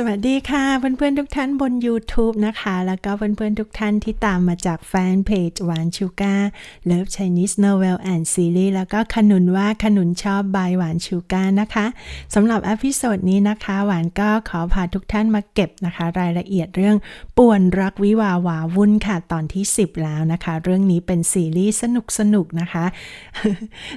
สวัสดีค่ะเพื่อนๆทุกท่านบน YouTube นะคะ แล้วก็เพื่อนๆทุกท่านที่ตามมาจากแฟนเพจหวานชูก้า Love Chinese Novel and Series แล้วก็ขนุนว่าขนุนชอบบายหวานชูก้านะคะสำหรับอพิโซดนี้นะคะ หวานก็ขอพาทุกท่านมาเก็บนะคะ รายละเอียดเรื่องป่วนรักวิวาหวาวุ่นค่ะตอนที่ 10 แล้วนะคะ เรื่องนี้เป็นซีรีส์สนุกๆนะคะ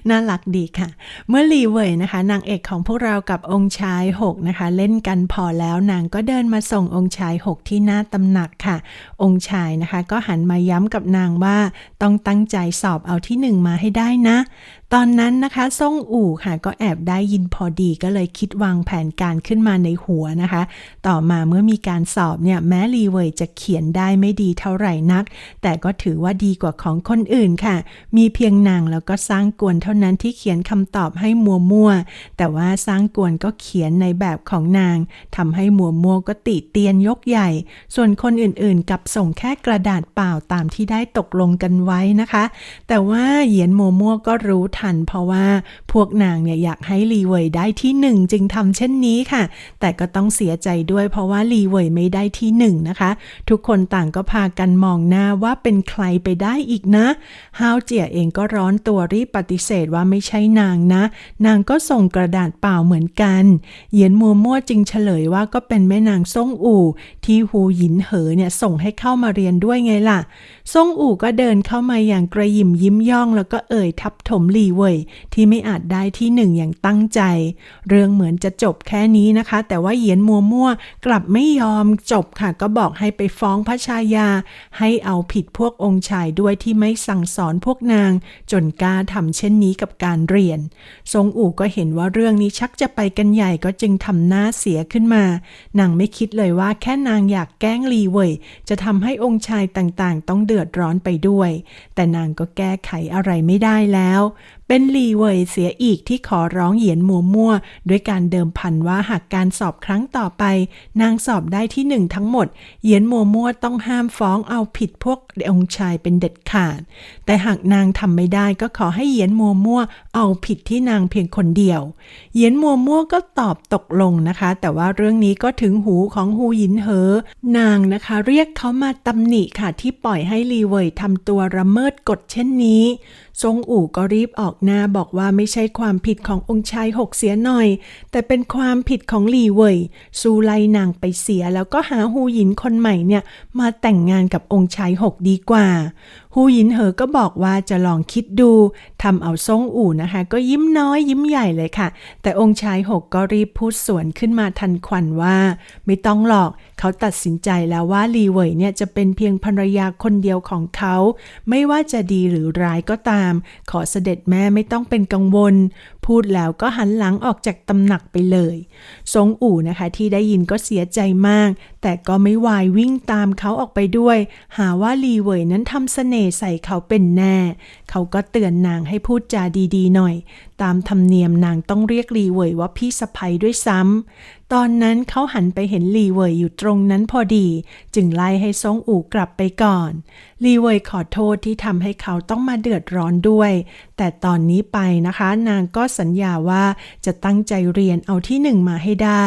น่ารักดีค่ะ เมื่อลีเวยนะคะนางเอกของพวกเรากับองค์ชาย 6 นะคะ เล่นกันพอแล้วนางก็เดินมาส่งองค์ชายหกที่หน้าตำหนักค่ะ องค์ชายนะคะก็หันมาย้ำกับนางว่าต้องตั้งใจสอบเอาที่หนึ่งมาให้ได้นะ ตอนนั้นนะคะซ่งอู่ค่ะก็แอบได้ยินพอดีก็เลยคิดวางแผนการขึ้นมาในหัวนะคะ ต่อมาเมื่อมีการสอบเนี่ยแม้ลีเวยจะเขียนได้ไม่ดีเท่าไหร่นัก แต่ก็ถือว่าดีกว่าของคนอื่นค่ะ มีเพียงนางแล้วก็สร้างกวนเท่านั้นที่เขียนคำตอบให้มัวมัวแต่ว่าสร้างกวนก็เขียนในแบบของนางทำให้มัวมัวก็ติเตียนยกใหญ่ ส่วนคนอื่นๆกับส่งแค่กระดาษเปล่าตามที่ได้ตกลงกันไว้นะคะ แต่ว่าเหยียนมัวมัวก็รู้ทัน เพราะว่าพวกนางเนี่ยอยากให้ลีเวยได้ที่หนึ่งจึงทำเช่นนี้ค่ะ แต่ก็ต้องเสียใจด้วยเพราะว่าลีเวยไม่ได้ที่หนึ่งนะคะ ทุกคนต่างก็พากันมองหน้าว่าเป็นใครไปได้อีกนะฮาวเจียเองก็ร้อนตัวรีบปฏิเสธว่าไม่ใช่นางนะ นางก็ส่งกระดาษเปล่าเหมือนกันเหยียนมัวมั่วจึงเฉลยว่าก็เป็นแม่นางซ่งอู่ ที่ฮูหยินเหอเนี่ยส่งให้เข้ามาเรียนด้วยไงล่ะซ่งอู่ก็เดินเข้ามาอย่างกระยิมยิ้มย่อง แล้วก็เอ่ยทับถมลีเว่ยที่ไม่อาจได้ที่หนึ่งอย่างตั้งใจ เรื่องเหมือนจะจบแค่นี้นะคะ แต่ว่าเหยียนมัวมั่วกลับไม่ยอมจบค่ะ ก็บอกให้ไปฟ้องพระชายา ให้เอาผิดพวกองค์ชายด้วยที่ไม่สั่งสอนพวกนาง จนกล้าทำเช่นนี้กับการเรียน ทรงอู่ก็เห็นว่าเรื่องนี้ชักจะไปกันใหญ่ก็จึงทำหน้าเสียขึ้นมานางไม่คิดเลยว่าแค่นางอยากแกล้งลีเว่ยจะทำให้องค์ชายต่างๆ ต้องเดือดร้อนไปด้วย แต่นางก็แก้ไขอะไรไม่ได้แล้ว เป็นลีเว่ยเสียอีกที่ขอร้องเหยียนมัวมั่วด้วยการเดิมพันว่าหากการสอบครั้งต่อไป นางสอบได้ที่หนึ่งทั้งหมด เหยียนมัวมั่วต้องห้ามฟ้องเอาผิดพวกองค์ชายเป็นเด็ดขาด แต่หากนางทำไม่ได้ก็ขอให้เหยียนมัวมั่วเอาผิดที่นางเพียงคนเดียว เหยียนมัวมั่วก็ตอบตกลงนะคะ แต่ว่าเรื่องนี้ก็ถึงหูของฮูหยินเหอนางนะคะ เรียกเขามาตำหนิค่ะที่ปล่อยให้ลีเว่ยทำตัวระเมิดกฎเช่นนี้ทรงอู่ก็รีบออกหน้าบอกว่าไม่ใช่ความผิดขององค์ชายหกเสียหน่อย แต่เป็นความผิดของหลี่เว่ยซูไลนางไปเสียแล้วก็หาฮูหยินคนใหม่เนี่ยมาแต่งงานกับองค์ชายหกดีกว่า ฮูหยินเหอก็บอกว่าจะลองคิดดูทำเอาซ่งอู่นะคะ ก็ยิ้มน้อยยิ้มใหญ่เลยค่ะ แต่องค์ชายหกก็รีบพูดสวนขึ้นมาทันควันว่า ไม่ต้องหรอกเขาตัดสินใจแล้วว่าลีเว่ยเนี่ยจะเป็นเพียงภรรยาคนเดียวของเขา ไม่ว่าจะดีหรือร้ายก็ตาม ขอเสด็จแม่ไม่ต้องเป็นกังวลพูดแล้วก็หันหลังออกจากตำหนักไปเลยทรงอู่นะคะที่ได้ยินก็เสียใจมาก แต่ก็ไม่วายวิ่งตามเขาออกไปด้วย หาว่าลีเวยนั้นทำเสน่ห์ใส่เขาเป็นแน่ เขาก็เตือนนางให้พูดจาดีๆหน่อย ตามธรรมเนียมนางต้องเรียกลีเวยว่าพี่สะใภยด้วยซ้ำ ตอนนั้นเขาหันไปเห็นลีเวยอยู่ตรงนั้นพอดี จึงไล่ให้ซงอู่กลับไปก่อนลีเวยขอโทษที่ทำให้เขาต้องมาเดือดร้อนด้วย แต่ตอนนี้ไปนะคะ นางก็สัญญาว่าจะตั้งใจเรียนเอาที่หนึ่งมาให้ได้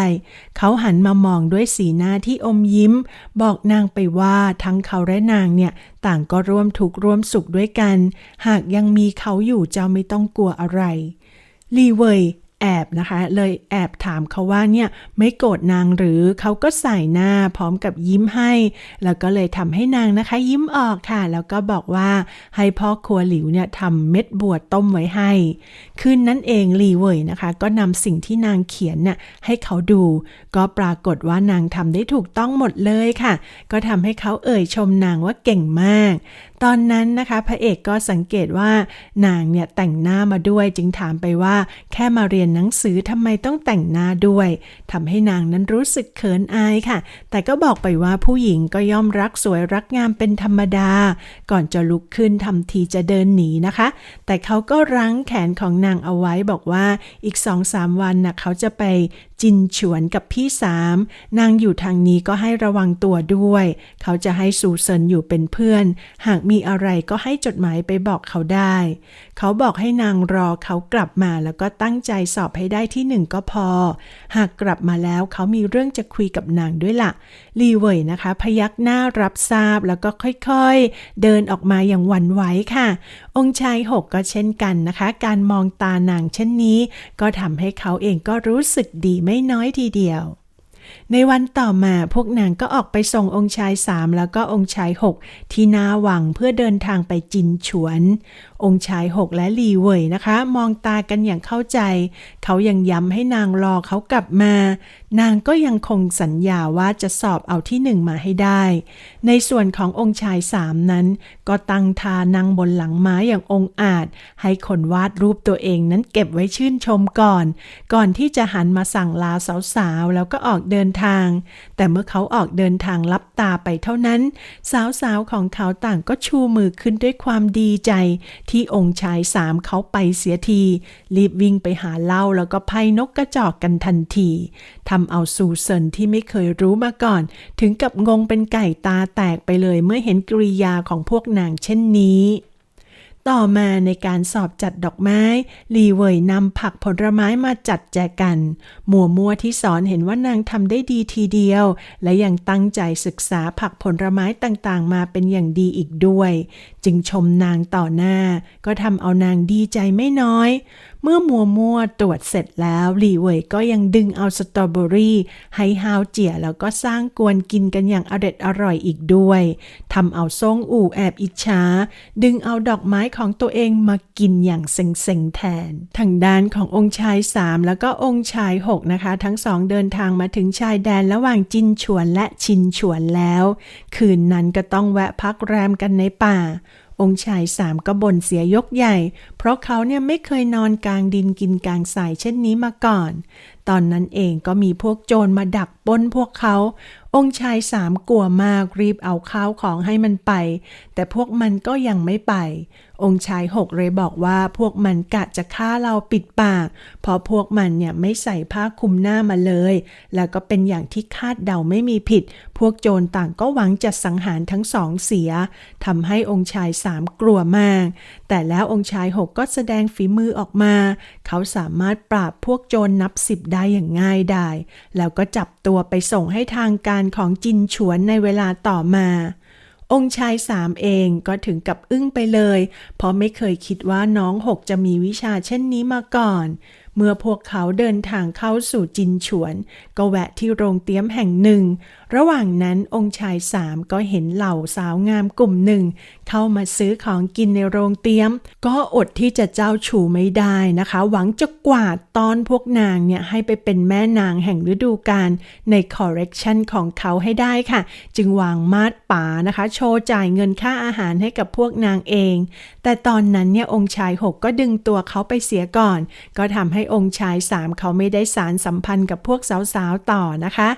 เขาหันมามองด้วยสีหน้าที่อมยิ้ม บอกนางไปว่าทั้งเขาและนางเนี่ยต่างก็ร่วมทุกข์ร่วมสุขด้วยกัน หากยังมีเขาอยู่เจ้าไม่ต้องกลัวอะไรลีเวย แอบนะคะ เลยแอบถามเขาว่าเนี่ยไม่โกรธนางหรือเขาก็ใส่หน้าพร้อมกับยิ้มให้ แล้วก็เลยทำให้นางนะคะ ยิ้มออกค่ะ แล้วก็บอกว่าให้พ่อครัวหลิวเนี่ยทำเม็ดบัวต้มไว้ให้ คืนนั้นเองลีเว่ยนะคะ ก็นำสิ่งที่นางเขียนน่ะให้เขาดู ก็ปรากฏว่านางทำได้ถูกต้องหมดเลยค่ะ ก็ทำให้เขาเอ่ยชมนางว่าเก่งมาก ตอนนั้นนะคะ พระเอกก็สังเกตว่านางเนี่ยแต่งหน้ามาด้วยจึงถามไปว่าแค่มาเรียนหนังสือทำไมต้องแต่งหน้าด้วยทำให้นางนั้นรู้สึกเขินอายค่ะ แต่ก็บอกไปว่าผู้หญิงก็ย่อมรักสวยรักงามเป็นธรรมดา ก่อนจะลุกขึ้นทำทีจะเดินหนีนะคะ แต่เขาก็รั้งแขนของนางเอาไว้บอกว่าอีกสองสามวันนะเขาจะไปจินฉวนกับพี่สามนางอยู่ทางนี้ก็ให้ระวังตัวด้วย เขาจะให้ซูเซินอยู่เป็นเพื่อน หากมีอะไรก็ให้จดหมายไปบอกเขาได้ เขาบอกให้นางรอเขากลับมาแล้วก็ตั้งใจสอบให้ได้ที่หนึ่งก็พอ หากกลับมาแล้วเขามีเรื่องจะคุยกับนางด้วยละ่ะลีเวยนะคะ พยักหน้ารับทราบแล้วก็ค่อยๆ เดินออกมาอย่างหวั่นไหวค่ะ องค์ชายหกก็เช่นกันนะคะ การมองตานางเช่นนี้ ก็ทำให้เขาเองก็รู้สึกดีไม่น้อยทีเดียวในวันต่อมาพวกนางก็ออกไปส่งองค์ชายสามแล้วก็องค์ชายหกที่นาวังเพื่อเดินทางไปจินฉวน องค์ชายหกและลีเว่ยนะคะ มองตากันอย่างเข้าใจ เขายังย้ำให้นางรอเขากลับมา นางก็ยังคงสัญญาว่าจะสอบเอาที่หนึ่งมาให้ได้ ในส่วนขององค์ชายสามนั้น ก็ตั้งทานั่งบนหลังม้าอย่างองอาจ ให้คนวาดรูปตัวเองนั้นเก็บไว้ชื่นชมก่อน ก่อนที่จะหันมาสั่งลาสาวๆแล้วก็ออกเดินทาง แต่เมื่อเขาออกเดินทางลับตาไปเท่านั้น สาวๆของเขาต่างก็ชูมือขึ้นด้วยความดีใจที่องค์ชายสามเขาไปเสียที รีบวิ่งไปหาเหล้าแล้วก็ไพ่นกกระจอกกันทันทีทำเอาซูเซินที่ไม่เคยรู้มาก่อน ถึงกับงงเป็นไก่ตาแตกไปเลยเมื่อเห็นกริยาของพวกนางเช่นนี้ ต่อมาในการสอบจัดดอกไม้ ลีเวยนำผักผลไม้มาจัดแจกันหมัวมัวที่สอนเห็นว่านางทำได้ดีทีเดียว และยังตั้งใจศึกษาผักผลไม้ต่างๆ มาเป็นอย่างดีอีกด้วย จึงชมนางต่อหน้า ก็ทำเอานางดีใจไม่น้อย เมื่อมัวมัวตรวจเสร็จแล้วหลี่เว่ยก็ยังดึงเอาสตรอเบอรี่ให้ฮาวเจียแล้วก็สร้างกวนกินกันอย่างอร็ดอร่อยอีกด้วยทำเอาซ่งอู่แอบอิจฉาดึงเอาดอกไม้ของตัวเองมากินอย่างเซ็งๆแทน ทางด้านขององค์ชายสามแล้วก็องค์ชายหกนะคะ ทั้งสองเดินทางมาถึงชายแดนระหว่างจินฉวนและชินฉวนแล้ว คืนนั้นก็ต้องแวะพักแรมกันในป่า องค์ชายสามก็บ่นเสียยกใหญ่ เพราะเขาเนี่ยไม่เคยนอนกลางดินกินกลางสายเช่นนี้มาก่อน ตอนนั้นเองก็มีพวกโจรมาดักปล้นพวกเขา องค์ชายสามกลัวมากรีบเอาข้าวของให้มันไป แต่พวกมันก็ยังไม่ไป องค์ชายหกเลยบอกว่าพวกมันกะจะฆ่าเราปิดปาก เพราะพวกมันเนี่ยไม่ใส่ผ้าคลุมหน้ามาเลย แล้วก็เป็นอย่างที่คาดเดาไม่มีผิด พวกโจรต่างก็หวังจะสังหารทั้งสองเสียทำให้องค์ชายสามกลัวมาก แต่แล้วองค์ชายหกก็แสดงฝีมือออกมา เขาสามารถปราบพวกโจรนับสิบได้อย่างง่ายดายแล้วก็จับตัวไปส่งให้ทางการของจินฉวนในเวลาต่อมา องค์ชายสามเองก็ถึงกับอึ้งไปเลย เพราะไม่เคยคิดว่าน้องหกจะมีวิชาเช่นนี้มาก่อน เมื่อพวกเขาเดินทางเข้าสู่จินฉวน ก็แวะที่โรงเตี้ยมแห่งหนึ่งระหว่างนั้นองค์ชายสามก็เห็นเหล่าสาวงามกลุ่มหนึ่ง เข้ามาซื้อของกินในโรงเตี้ยม ก็อดที่จะเจ้าชูไม่ได้นะคะ หวังจะกวาดตอนพวกนางเนี่ยให้ไปเป็นแม่นางแห่งฤดูกาลในคอร์เรคชันของเขาให้ได้ค่ะ จึงวางมาดป๋านะคะ โชว์จ่ายเงินค่าอาหารให้กับพวกนางเอง แต่ตอนนั้นเนี่ยองค์ชายหกก็ดึงตัวเขาไปเสียก่อน ก็ทำให้องค์ชายสามเขาไม่ได้สารสัมพันธ์กับพวกสาวๆต่อนะคะ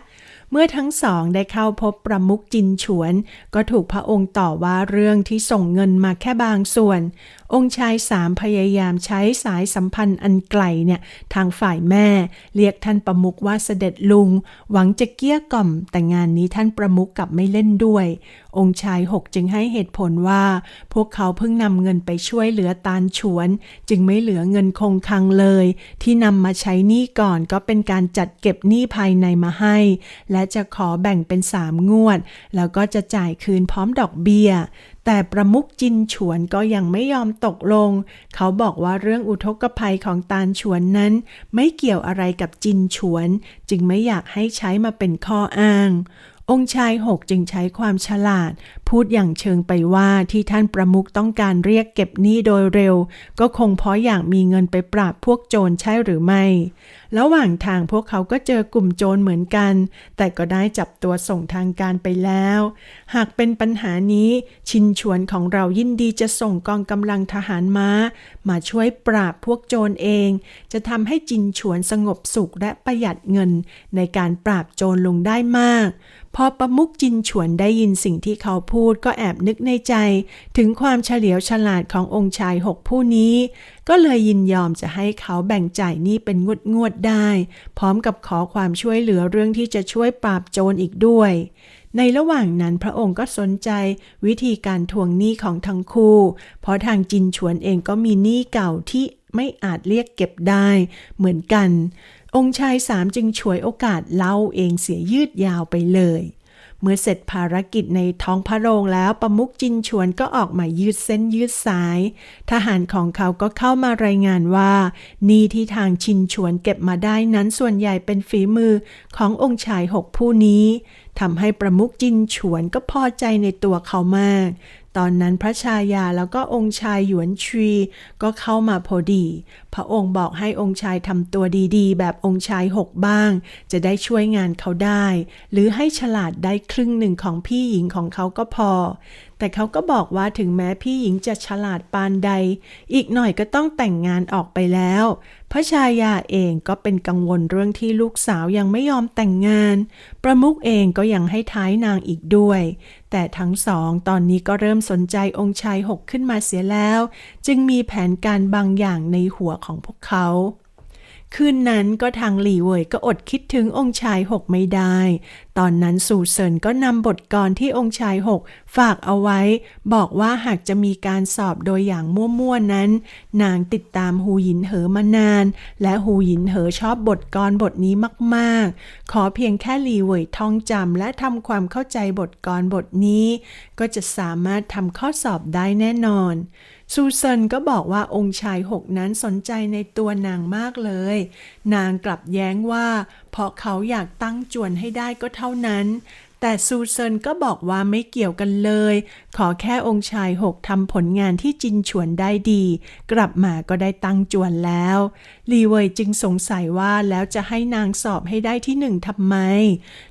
เมื่อทั้งสองได้เข้าพบประมุขจินฉวน ก็ถูกพระองค์ต่อว่าเรื่องที่ส่งเงินมาแค่บางส่วนองค์ชายสามพยายามใช้สายสัมพันธ์อันไกลเนี่ยทางฝ่ายแม่ เรียกท่านประมุขว่าเสด็จลุง หวังจะเกลี้ยกล่อม แต่งานนี้ท่านประมุขกลับไม่เล่นด้วย องค์ชายหกจึงให้เหตุผลว่า พวกเขาเพิ่งนำเงินไปช่วยเหลือตาลฉวน จึงไม่เหลือเงินคงคลังเลย ที่นำมาใช้หนี้ก่อนก็เป็นการจัดเก็บหนี้ภายในมาให้ และจะขอแบ่งเป็นสามงวด แล้วก็จะจ่ายคืนพร้อมดอกเบี้ย แต่ประมุขจินฉวนก็ยังไม่ยอมตกลง เขาบอกว่าเรื่องอุทกภัยของตาลฉวนนั้น ไม่เกี่ยวอะไรกับจินฉวน จึงไม่อยากให้ใช้มาเป็นข้ออ้าง องค์ชายหกจึงใช้ความฉลาด พูดอย่างเชิงไปว่าที่ท่านประมุขต้องการเรียกเก็บหนี้โดยเร็ว ก็คงเพราะอยากมีเงินไปปราบพวกโจรใช่หรือไม่ระหว่างทางพวกเขาก็เจอกลุ่มโจรเหมือนกัน แต่ก็ได้จับตัวส่งทางการไปแล้ว หากเป็นปัญหานี้ชินชวนของเรายินดีจะส่งกองกำลังทหารม้า มาช่วยปราบพวกโจรเอง จะทำให้จินฉวนสงบสุขและประหยัดเงิน ในการปราบโจรลงได้มากพอประมุกจินฉวนได้ยินสิ่งที่เขาพูดก็แอบนึกในใจ ถึงความเฉลียวฉลาดขององค์ชายหกผู้นี้ ก็เลยยินยอมจะให้เขาแบ่งจ่ายหนี้เป็นงวดงวดๆได้ พร้อมกับขอความช่วยเหลือเรื่องที่จะช่วยปราบโจรอีกด้วย ในระหว่างนั้นพระองค์ก็สนใจวิธีการทวงหนี้ของทั้งคู่ เพราะทางจินฉวนเองก็มีหนี้เก่าที่ไม่อาจเรียกเก็บได้เหมือนกัน องค์ชายสามจึงฉวยโอกาสเล่าเองเสียยืดยาวไปเลย เมื่อเสร็จภารกิจในท้องพระโรงแล้วประมุกจินชวนก็ออกมายืดเส้นยืดสาย ทหารของเขาก็เข้ามารายงานว่านี่ที่ทางชินชวนเก็บมาได้นั้นส่วนใหญ่เป็นฝีมือขององค์ชายหกผู้นี้ทำให้ประมุกจินฉวนก็พอใจในตัวเขามาก ตอนนั้นพระชายาแล้วก็องค์ชายหยวนชี ก็เข้ามาพอดี พระองค์บอกให้องค์ชายทำตัวดีๆ แบบองค์ชายหกบ้าง จะได้ช่วยงานเขาได้ หรือให้ฉลาดได้ครึ่งหนึ่งของพี่หญิงของเขาก็พอ แต่เขาก็บอกว่าถึงแม้พี่หญิงจะฉลาดปานใด อีกหน่อยก็ต้องแต่งงานออกไปแล้ว พระชายาเองก็เป็นกังวลเรื่องที่ลูกสาวยังไม่ยอมแต่งงาน ประมุขเองก็ยังให้ท้ายนางอีกด้วย แต่ทั้งสองตอนนี้ก็เริ่มสนใจองค์ชายหกขึ้นมาเสียแล้ว จึงมีแผนการบางอย่างในหัวของพวกเขา คืนนั้นก็ทางหลี่เว่ยก็อดคิดถึงองค์ชายหกไม่ได้ ตอนนั้นสู่เซินก็นำบทกรที่องค์ชายหกฝากเอาไว้ บอกว่าหากจะมีการสอบโดยอย่างมั่วๆนั้น นางติดตามหูหยินเหอมานาน และหูหยินเหอชอบบทกรบทนี้มากๆ ขอเพียงแค่หลี่เว่ยท่องจำและทำความเข้าใจบทกรบทนี้ ก็จะสามารถทำข้อสอบได้แน่นอน ซูเซินก็บอกว่าองค์ชายหกนั้นสนใจในตัวนางมากเลย นางกลับแย้งว่า เพราะเขาอยากตั้งจวนให้ได้ก็เท่านั้น แต่ซูเซินก็บอกว่าไม่เกี่ยวกันเลย ขอแค่องค์ชายหกทำผลงานที่จินฉวนได้ดี กลับมาก็ได้ตั้งจวนแล้ว ลีเวยจึงสงสัยว่าแล้วจะให้นางสอบให้ได้ที่หนึ่งทำไม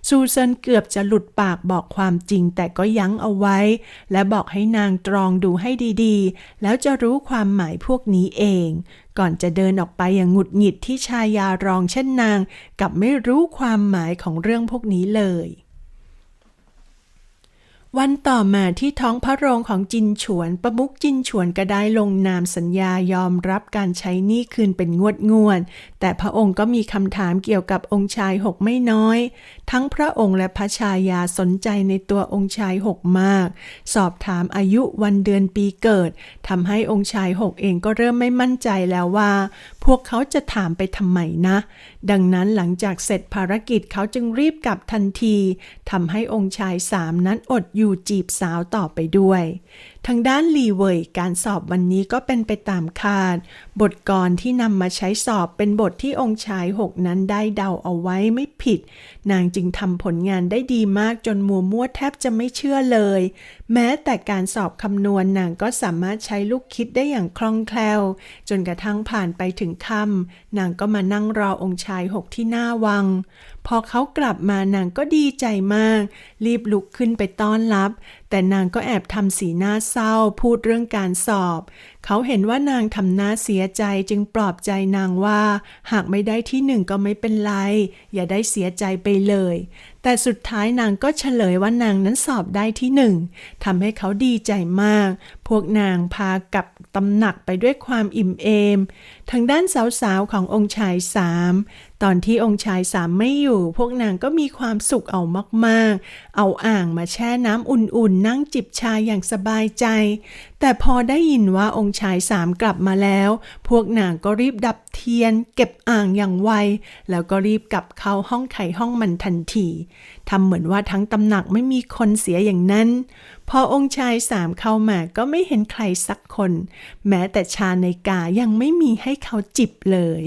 ซูเซินเกือบจะหลุดปากบอกความจริงแต่ก็ยั้งเอาไว้ และบอกให้นางตรองดูให้ดีๆ แล้วจะรู้ความหมายพวกนี้เอง ก่อนจะเดินออกไปอย่างหงุดหงิดที่ชายารองเช่นนาง กับไม่รู้ความหมายของเรื่องพวกนี้เลย วันต่อมาที่ท้องพระโรงของจินฉวน ประมุกจินฉวนก็ได้ลงนามสัญญายอมรับการใช้หนี้คืนเป็นงวดงวด แต่พระองค์ก็มีคำถามเกี่ยวกับองค์ชายหกไม่น้อย ทั้งพระองค์และพระชายาสนใจในตัวองค์ชายหกมาก สอบถามอายุวันเดือนปีเกิดทำให้องค์ชายหกเองก็เริ่มไม่มั่นใจแล้วว่า พวกเขาจะถามไปทำไมนะ ดังนั้นหลังจากเสร็จภารกิจเขาจึงรีบกลับทันทีทำให้องค์ชายสามนั้นอดอยู่จีบสาวต่อไปด้วย ทางด้านลีเวยการสอบวันนี้ก็เป็นไปตามคาด บทกรที่นำมาใช้สอบเป็นบทที่องค์ชายหกนั้นได้เดาเอาไว้ไม่ผิด นางจึงทำผลงานได้ดีมากจนมัวมั่วแทบจะไม่เชื่อเลย แม้แต่การสอบคำนวณนางก็สามารถใช้ลูกคิดได้อย่างคล่องแคล่ว จนกระทั่งผ่านไปถึงค่ำนางก็มานั่งรอองค์ชายหกที่หน้าวัง พอเขากลับมานางก็ดีใจมาก รีบลุกขึ้นไปต้อนรับ แต่นางก็แอบทำสีหน้าเศร้าพูดเรื่องการสอบ เขาเห็นว่านางทำหน้าเสียใจจึงปลอบใจนางว่า หากไม่ได้ที่หนึ่งก็ไม่เป็นไร อย่าได้เสียใจไปเลย แต่สุดท้ายนางก็เฉลยว่านางนั้นสอบได้ที่หนึ่งทำให้เขาดีใจมาก พวกนางพากับตำหนักไปด้วยความอิ่มเอม ทางด้านสาวๆขององค์ชายสาม ตอนที่องค์ชายสามไม่อยู่ พวกนางก็มีความสุขเอามากๆ เอาอ่างมาแช่น้ำอุ่นๆ นั่งจิบชาอย่างสบายใจ แต่พอได้ยินว่าองค์ชายสามกลับมาแล้ว พวกนางก็รีบดับเทียน เก็บอ่างอย่างไว แล้วก็รีบกลับเข้าห้องไข่ห้องมันทันที ทำเหมือนว่าทั้งตำหนักไม่มีคนเสียอย่างนั้น พอองค์ชายสามเข้ามาก็ไม่เห็นใครสักคน แม้แต่ชาในกายังไม่มีให้เขาจิบเลย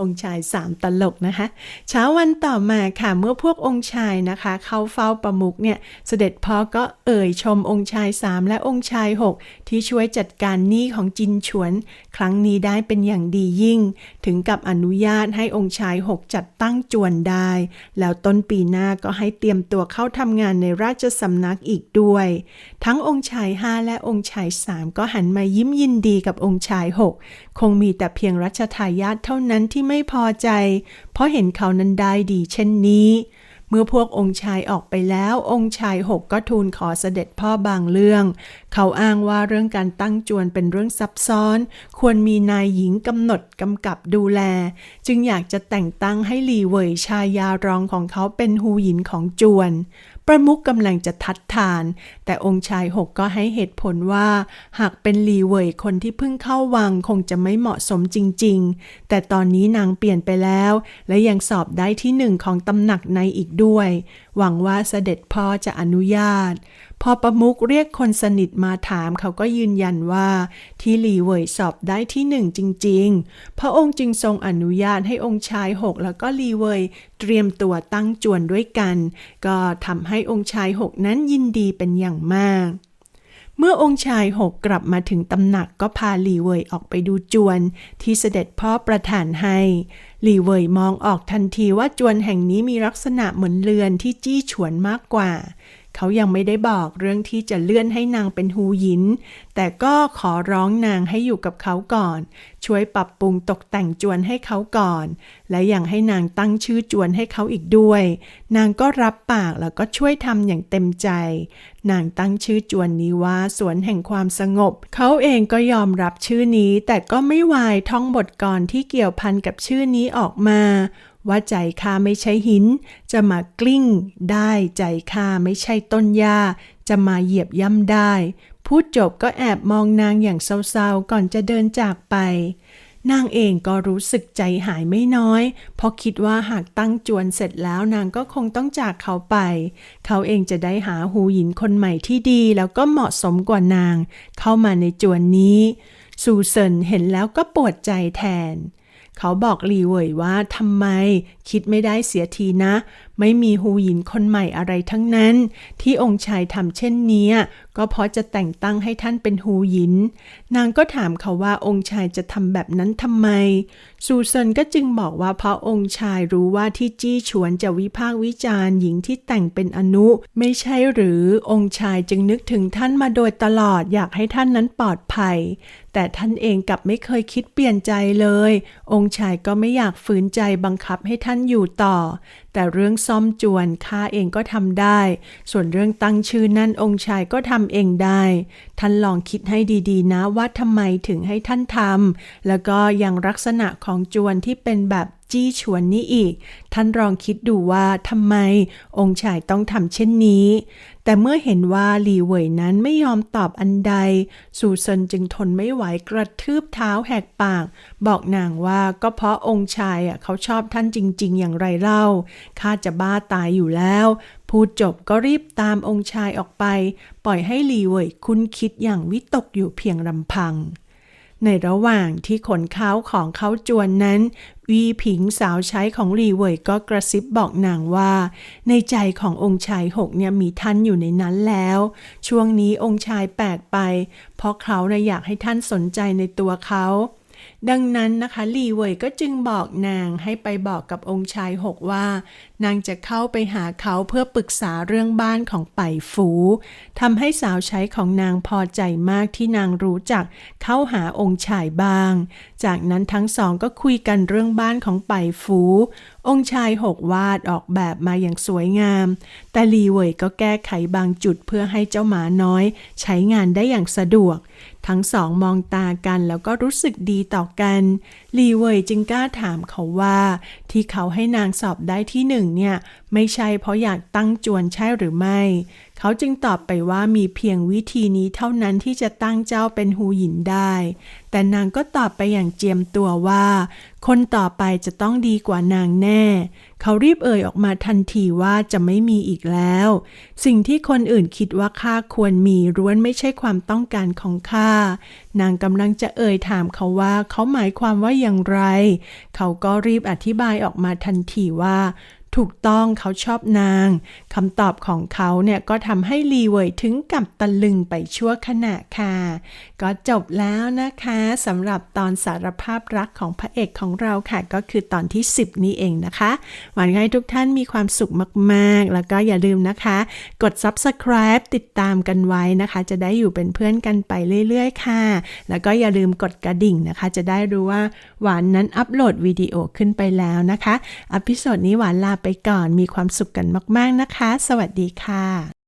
องค์ชายสามตลกนะคะ เช้าวันต่อมาค่ะเมื่อพวกองค์ชายนะคะ เข้าเฝ้าประมุกเนี่ย เสด็จพ่อก็เอ่ยชมองค์ชายสามและองค์ชายหกที่ช่วยจัดการหนี้ของจินฉวน ครั้งนี้ได้เป็นอย่างดียิ่ง ถึงกับอนุญาตให้องค์ชายหกจัดตั้งจวนได้ แล้วต้นปีหน้าก็ให้เตรียมตัวเข้าทำงานในราชสำนักอีกด้วย ทั้งองค์ชายห้าและองค์ชายสามก็หันมายิ้มยินดีกับองค์ชายหกคงมีแต่เพียงรัชทายาทเท่านั้นที่ไม่พอใจ เพราะเห็นเขานั้นได้ดีเช่นนี้ เมื่อพวกองค์ชายออกไปแล้วองค์ชายหกก็ทูลขอเสด็จพ่อบางเรื่อง เขาอ้างว่าเรื่องการตั้งจวนเป็นเรื่องซับซ้อน ควรมีนายหญิงกำหนดกำกับดูแล จึงอยากจะแต่งตั้งให้หลีเวยชายารองของเขาเป็นฮูหยินของจวน ประมุขกำลังจะทัดทาน แต่องค์ชายหกก็ให้เหตุผลว่า หากเป็นลีเวยคนที่เพิ่งเข้าวังคงจะไม่เหมาะสมจริง ๆ แต่ตอนนี้นางเปลี่ยนไปแล้ว และยังสอบได้ที่หนึ่งของตำหนักในอีกด้วยหวังว่าเสด็จพ่อจะอนุญาต พอประมุกเรียกคนสนิทมาถามเขาก็ยืนยันว่า ที่หลีเว่ยสอบได้ที่หนึ่งจริง ๆ พระองค์จึงทรงอนุญาตให้องค์ชายหกแล้วก็หลีเว่ยเตรียมตัวตั้งจวนด้วยกัน ก็ทำให้องค์ชายหกนั้นยินดีเป็นอย่างมาก เมื่อองค์ชายหกกลับมาถึงตำหนักก็พาหลีเว่ยออกไปดูจวน ที่เสด็จพ่อประทานให้หลีเว่ยมองออกทันทีว่าจวนแห่งนี้มีลักษณะเหมือนเรือนที่จี้ฉวนมากกว่า เขายังไม่ได้บอกเรื่องที่จะเลื่อนให้นางเป็นฮูยิน แต่ก็ขอร้องนางให้อยู่กับเขาก่อน ช่วยปรับปรุงตกแต่งจวนให้เขาก่อน และยังให้นางตั้งชื่อจวนให้เขาอีกด้วย นางก็รับปากแล้วก็ช่วยทำอย่างเต็มใจ นางตั้งชื่อจวนนี้ว่าสวนแห่งความสงบ เขาเองก็ยอมรับชื่อนี้ แต่ก็ไม่วายท่องบทกรที่เกี่ยวพันกับชื่อนี้ออกมา ว่าใจข้าไม่ใช่หิน จะมากลิ้งได้ใจข้าไม่ใช่ต้นหญ้า จะมาเหยียบย่ำได้ พูดจบก็แอบมองนางอย่างเศร้าๆก่อนจะเดินจากไป นางเองก็รู้สึกใจหายไม่น้อย เพราะคิดว่าหากตั้งจวนเสร็จแล้วนางก็คงต้องจากเขาไป เขาเองจะได้หาหูหญินคนใหม่ที่ดีแล้วก็เหมาะสมกว่านาง เข้ามาในจวนนี้ ซูเซินเห็นแล้วก็ปวดใจแทน เขาบอกหลีเว่ยว่าทำไมคิดไม่ได้เสียทีนะ ไม่มีฮูหยินคนใหม่อะไรทั้งนั้น ที่องค์ชายทำเช่นนี้ก็เพราะจะแต่งตั้งให้ท่านเป็นฮูหยิน นางก็ถามเขาว่าองค์ชายจะทำแบบนั้นทำไม ซูเซินก็จึงบอกว่าเพราะองค์ชายรู้ว่าที่จี้ฉวนจะวิพากษ์วิจารณ์หญิงที่แต่งเป็นอนุ ไม่ใช่หรือองค์ชายจึงนึกถึงท่านมาโดยตลอดอยากให้ท่านนั้นปลอดภัย แต่ท่านเองกลับไม่เคยคิดเปลี่ยนใจเลย องค์ชายก็ไม่อยากฝืนใจบังคับให้ท่านอยู่ต่อ แต่เรื่องซ่อมจวนข้าเองก็ทำได้ ส่วนเรื่องตั้งชื่อนั่นองค์ชายก็ทำเองได้ ท่านลองคิดให้ดีๆ นะว่าทำไมถึงให้ท่านทำแล้วก็ยังลักษณะของจวนที่เป็นแบบ จี้ฉวนนี้อีก ท่านลองคิดดูว่าทำไมองค์ชายต้องทำเช่นนี้ แต่เมื่อเห็นว่าหลีเหวยนั้นไม่ยอมตอบอันใดซูเซินจึงทนไม่ไหวกระทืบเท้าแหกปาก บอกนางว่าก็เพราะองค์ชายอะเขาชอบท่านจริง ๆ อย่างไรเล่าข้าจะบ้าตายอยู่แล้วพูดจบก็รีบตามองค์ชายออกไป ปล่อยให้หลีเหวยคุ้นคิดอย่างวิตกอยู่เพียงลำพัง ในระหว่างที่ขนเข้าของเขาจวนนั้น วีผิงสาวใช้ของหลีเว่ยก็กระซิบบอกนางว่า ในใจขององค์ชายหกเนี่ยมีท่านอยู่ในนั้นแล้ว ช่วงนี้องค์ชายแปลกไป เพราะเขานะอยากให้ท่านสนใจในตัวเขา ดังนั้นนะคะหลีเว่ยก็จึงบอกนางให้ไปบอกกับองค์ชายหกว่า นางจะเข้าไปหาเขาเพื่อปรึกษาเรื่องบ้านของไปฟูทำให้สาวใช้ของนางพอใจมากที่นางรู้จักเข้าหาองค์ชายบ้าง จากนั้นทั้งสองก็คุยกันเรื่องบ้านของไปฝูองค์ชายหกวาดออกแบบมาอย่างสวยงาม แต่ลีเว่ยก็แก้ไขบางจุดเพื่อให้เจ้าหมาน้อย ใช้งานได้อย่างสะดวก ทั้งสองมองตากันแล้วก็รู้สึกดีต่อกัน ลีเว่ยจึงกล้าถามเขาว่า ที่เขาให้นางสอบได้ที่หนึ่งเนี่ย ไม่ใช่เพราะอยากตั้งจวนใช่หรือไม่ เขาจึงตอบไปว่ามีเพียงวิธีนี้เท่านั้นที่จะตั้งเจ้าเป็นฮูหยินได้ แต่นางก็ตอบไปอย่างเจียมตัวว่า คนต่อไปจะต้องดีกว่านางแน่ เขารีบเอ่ยออกมาทันทีว่าจะไม่มีอีกแล้ว สิ่งที่คนอื่นคิดว่าข้าควรมีร้วนไม่ใช่ความต้องการของข้านางกำลังจะเอ่ยถามเขาว่าเขาหมายความว่าอย่างไร เขาก็รีบอธิบายออกมาทันทีว่า ถูกต้องเขาชอบนางคำตอบของเขาเนี่ยก็ทำให้ลีเวยถึงกับตะลึงไปชั่วขณะค่ะ ก็จบแล้วนะคะสำหรับตอนสารภาพรักของพระเอกของเราค่ะ ก็คือตอนที่ 10 นี้เองนะคะ หวังให้ทุกท่านมีความสุขมากๆ แล้วก็อย่าลืมนะคะ กด subscribe ติดตามกันไว้นะคะ จะได้อยู่เป็นเพื่อนกันไปเรื่อยๆ ค่ะ แล้วก็อย่าลืมกดกระดิ่งนะคะ จะได้รู้ว่าหวานนั้นอัปโหลดวิดีโอขึ้นไปแล้วนะคะอพิโซดนี้หวานลาไปก่อนมีความสุขกันมาก ๆ นะคะ สวัสดีค่ะ